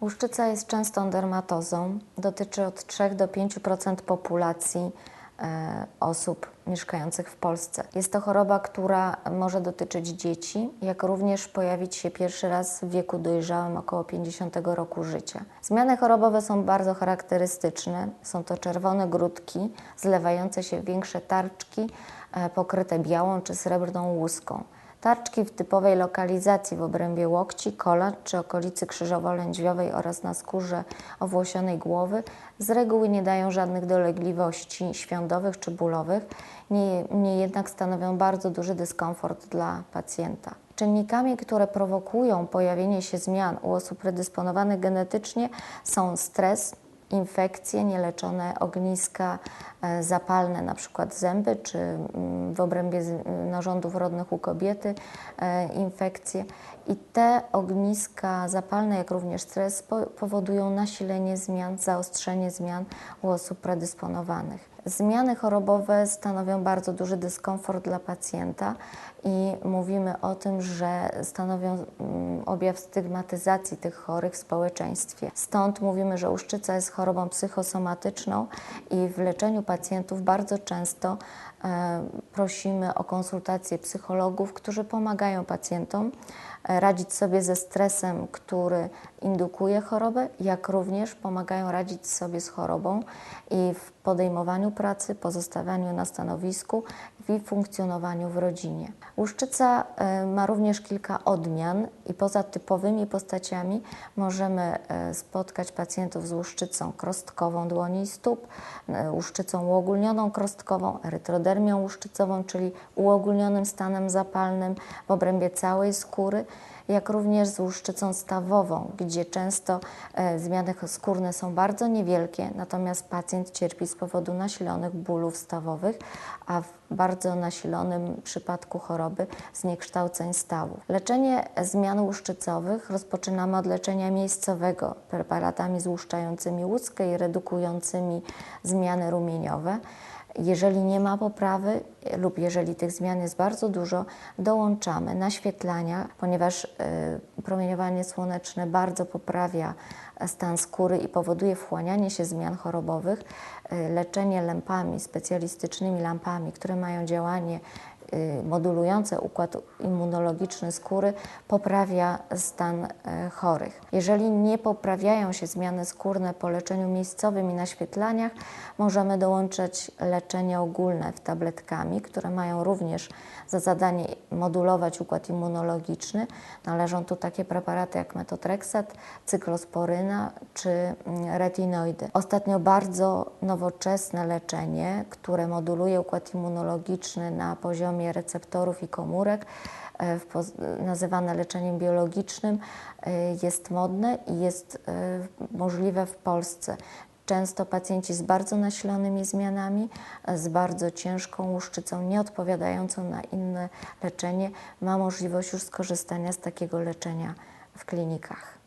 Łuszczyca jest częstą dermatozą. Dotyczy od 3 do 5% populacji e, osób mieszkających w Polsce. Jest to choroba, która może dotyczyć dzieci, jak również pojawić się pierwszy raz w wieku dojrzałym, około 50 roku życia. Zmiany chorobowe są bardzo charakterystyczne. Są to czerwone grudki, zlewające się w większe tarczki, e, pokryte białą czy srebrną łuską. Tarczki w typowej lokalizacji w obrębie łokci, kolan czy okolicy krzyżowo-lędźwiowej oraz na skórze owłosionej głowy z reguły nie dają żadnych dolegliwości świądowych czy bólowych, niemniej jednak stanowią bardzo duży dyskomfort dla pacjenta. Czynnikami, które prowokują pojawienie się zmian u osób predysponowanych genetycznie są stres, infekcje, nieleczone ogniska e, zapalne, np. zęby, czy mm, w obrębie narządów rodnych u kobiety e, infekcje. I te ogniska zapalne, jak również stres po- powodują nasilenie zmian, zaostrzenie zmian u osób predysponowanych. Zmiany chorobowe stanowią bardzo duży dyskomfort dla pacjenta i mówimy o tym, że stanowią mm, objaw stygmatyzacji tych chorych w społeczeństwie. Stąd mówimy, że łuszczyca jest chorobą psychosomatyczną i w leczeniu pacjentów bardzo często prosimy o konsultacje psychologów, którzy pomagają pacjentom e, radzić sobie ze stresem, który indukuje chorobę, jak również pomagają radzić sobie z chorobą i w podejmowaniu pracy, pozostawianiu na stanowisku i funkcjonowaniu w rodzinie. Łuszczyca e, ma również kilka odmian i poza typowymi postaciami możemy e, spotkać pacjentów z łuszczycą krostkową dłoni i stóp, e, łuszczycą uogólnioną krostkową, erytrodermią łuszczycową, czyli uogólnionym stanem zapalnym w obrębie całej skóry jak również z łuszczycą stawową, gdzie często e, zmiany skórne są bardzo niewielkie, natomiast pacjent cierpi z powodu nasilonych bólów stawowych, a w bardzo nasilonym przypadku choroby zniekształceń stawów. Leczenie zmian łuszczycowych rozpoczynamy od leczenia miejscowego preparatami złuszczającymi łuskę i redukującymi zmiany rumieniowe. Jeżeli nie ma poprawy lub jeżeli tych zmian jest bardzo dużo, dołączamy naświetlania, ponieważ y, promieniowanie słoneczne bardzo poprawia stan skóry i powoduje wchłanianie się zmian chorobowych. Y, leczenie lampami, specjalistycznymi lampami, które mają działanie modulujące układ immunologiczny skóry poprawia stan e, chorych. Jeżeli nie poprawiają się zmiany skórne po leczeniu miejscowym i naświetlaniach, możemy dołączać leczenie ogólne w tabletkami, które mają również za zadanie modulować układ immunologiczny. Należą tu takie preparaty jak metotreksat, cyklosporyna czy mm, retinoidy. Ostatnio bardzo nowoczesne leczenie, które moduluje układ immunologiczny na poziomie receptorów i komórek, e, nazywane leczeniem biologicznym, e, jest modne i jest e, możliwe w Polsce. Często pacjenci z bardzo nasilonymi zmianami, z bardzo ciężką łuszczycą, nieodpowiadającą na inne leczenie, ma możliwość już skorzystania z takiego leczenia w klinikach.